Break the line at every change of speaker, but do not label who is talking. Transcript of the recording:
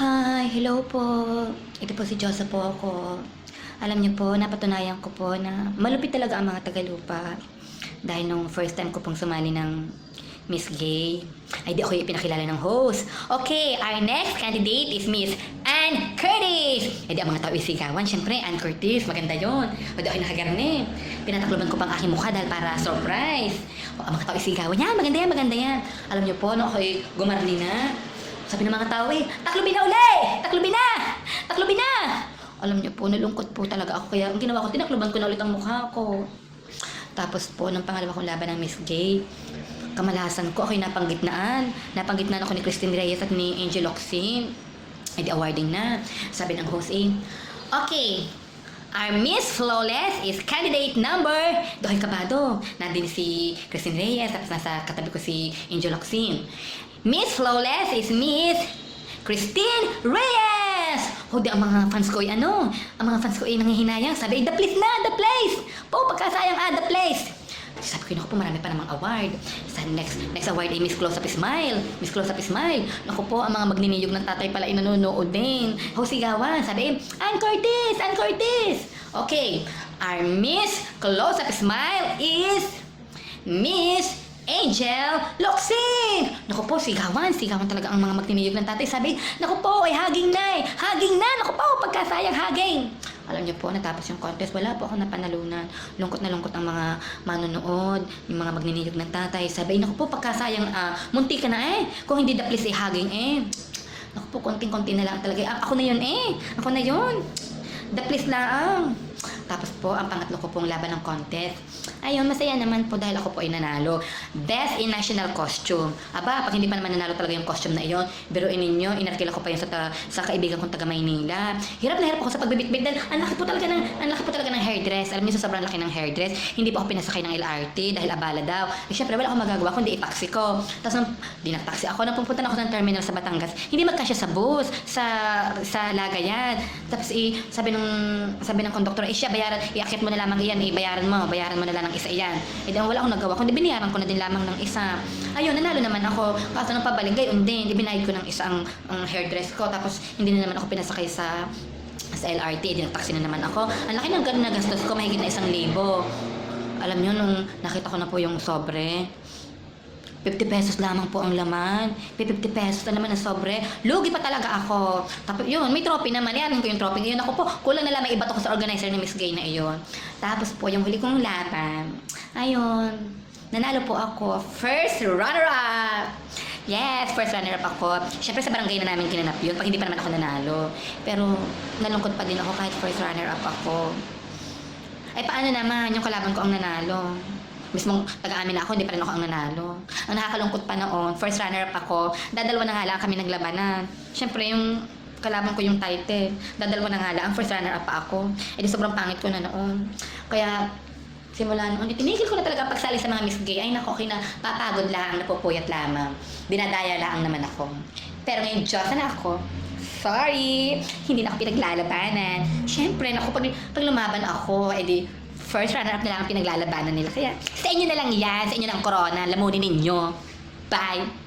Hi, hello po. Ito po si Josa po ako. Alam niyo po, napatunayan ko po na malupit talaga ang mga Tagalupa. Dahil nung first time ko pong sumali ng Miss Gay, ay di ako yung pinakilala ng host. Okay, our next candidate is Miss Ann Curtis. Eh di ang mga tao isigawan, syempre, Ann Curtis, maganda yon. O di ako nakagarni. Pinatakloban ko pang aking mukha dahil para surprise. O, ang mga tao isigawan, yan, maganda yan, maganda yan. Alam niyo po, nung ako'y gumarni na, sabi ng mga tao eh, taklobi na uli! Taklobi na! Taklobi na! Alam niyo po, nalungkot po talaga ako. Kaya ang ginawa ko, tinakloban ko na ulit ang mukha ko. Tapos po, nung pangalawa kong laban ng Miss Gay, kamalasan ko, ako'y napanggitnaan. Napanggitnaan ako ni Christine Reyes at ni Angel Oxin. Ay di awarding na. Sabi ng host eh, Okay, Our Miss Flawless is candidate number... Dokoy kabado. Nandun si Christine Reyes, tapos nasa katabi ko si Angel Oxin. Miss Flawless is Miss Christine Reyes! O di ang mga fans ko ay ano, ang mga fans ko ay nangihinayang. Sabi, the place na, the place! Po, pagkasayang ah, the place! Sabi ko, naku po, marami pa namang award. Sa next next award ay Miss Close Up Smile. Miss Close Up Smile. Naku po, ang mga magniniyog ng tatay pala ay nanonood din. Ho, sigawan. Sabi, Ann Cortez! Ann Cortez! Okay, our Miss Close Up Smile is Miss Angel Loxin! Naku po, sigawan. Sigawan talaga ang mga magniniyog ng tatay. Sabi, naku po, ay haging na eh. Haging na! Naku po, pagkasayang haging! Alam niyo po, natapos yung contest, wala po ako napanalunan. Lungkot na lungkot ang mga manonood, yung mga magniniyog ng tatay. Sabi, naku po, pagkasayang ah, munti ka na eh. Kung hindi please eh, haging eh. Naku po, konting-konti na lang talaga. Ako na yun eh. Ako na yun. Please lang. Tapos po, ang pangatlo ko pong laban ng contest. Ayun, masaya naman po dahil ako po ay nanalo. Best in National Costume. Aba, pag hindi pa naman nanalo talaga yung costume na iyon, biruin ninyo, inarkila ko pa yun sa, ta- sa kaibigan kong taga Maynila. Hirap na hirap ako sa pagbibitbit dahil ang laki po talaga ng, ang laki po talaga ng hairdress. Alam niyo, sa sobrang laki ng hairdress, hindi po ako pinasakay ng LRT dahil abala daw. Eh, syempre, wala akong magagawa kundi i-taxi ko. Tapos, nung dinataxi ako, nang pupunta ako ng terminal sa Batangas, hindi magkasya sa bus, sa sa Lagayan. Tapos, eh, sabi nung sabi ng konduktor, eh, siya, bayaran, iakit mo na lamang iyan, eh, bayaran mo, bayaran mo na lang ng isa iyan. Eh, di, wala akong nagawa, kundi binayaran ko na din lamang ng isa. Ayun, nanalo naman ako. Kaso nung pabalik, gayon din, di binayad ko ng isang ang hairdress ko, tapos hindi na naman ako pinasakay sa sa LRT, dinataksi na naman ako. Ang laki ng ganun na gastos ko, mahigit na isang libo. Alam nyo, nung nakita ko na po yung sobre, 50 pesos lamang po ang laman. 50 pesos na naman ang sobre. Lugi pa talaga ako. Tapos yun, may trophy naman. Yan ko yung trophy ngayon. Ako po, kulang na lang may iba ko sa organizer ni Miss Gay na iyon. Tapos po, yung huli kong laban, ayun, nanalo po ako. First runner-up! Yes, first runner-up ako. Siyempre sa barangay na namin kinanap yun, pag hindi pa naman ako nanalo. Pero nalungkot pa din ako kahit first runner-up ako. Ay paano naman, yung kalaban ko ang nanalo. Mismong taga-amin na ako, hindi pa rin ako ang nanalo. Ang nakakalungkot pa noon, first runner-up ako, dadalwa na lang kami naglabanan. Siyempre, yung kalaban ko yung title, dadalwa na nga lang, first runner-up ako. Eh di sobrang pangit ko na noon. Kaya, simula noon, tinigil ko na talaga pagsali sa mga Miss Gay. Ay nako, kina, papagod lang, napupuyat lamang. Dinadaya lang naman ako. Pero ngayon, Diyos na ako. Sorry, hindi na ako pinaglalabanan. Siyempre, naku, pag, pag lumaban ako, edi first runner-up na lang ang pinaglalabanan nila. Kaya sa inyo na lang yan, sa inyo ng corona, lamunin ninyo. Bye!